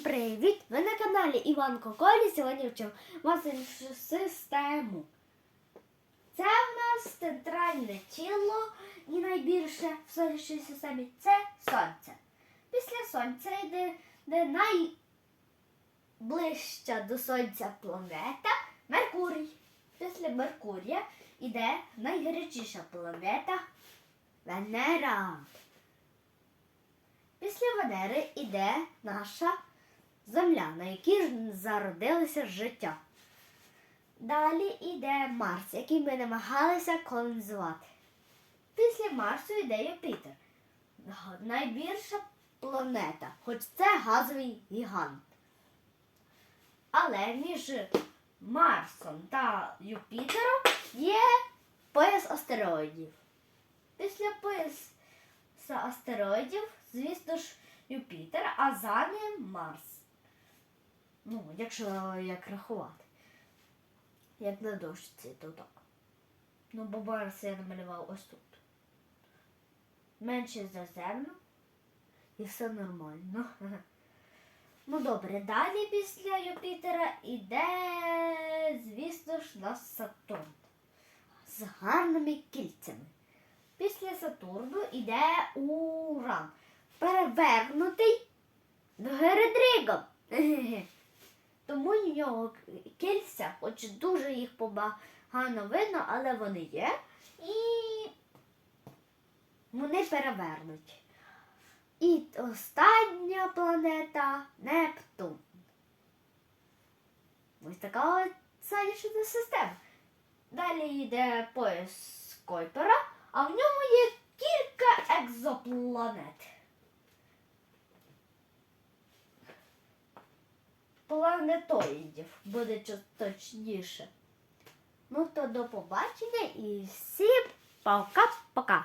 привіт! Ви на каналі Іван Коколі. Сьогодні вчимо масляну систему. Це в нас центральне тіло і найбільше в сонячній системі це сонце. Після сонця йде, йде найближча до сонця планета Меркурій. Після Меркурія йде найгарячіша планета Венера. Після Венери йде наша Земля, на якій зародилося життя. Далі йде Марс, який ми намагалися колонізувати. Після Марсу йде Юпітер. Найбільша планета, хоч це газовий гігант. Але між Марсом та Юпітером є пояс астероїдів. Після пояса астероїдів, звісно ж, Юпітер, а за ним Марс. Ну, якщо як рахувати. Як на дошці, то так. Ну, бо я намалював ось тут. Менше за землю. І все нормально. Ну добре, далі після Юпітера іде, звісно ж, на Сатурн. З гарними кільцями. Після Сатурну йде Уран. Перевернутий Гередригом. Тому в нього кільця, хоч дуже їх погано видно, але вони є. І вони перевернуті. І остання планета Нептун. Ось така сонячна система. Далі йде пояс Койпера, а в ньому є кілька екзопланет. Планетоїдів буде точніше. Ну то до побачення і всім пока-пока.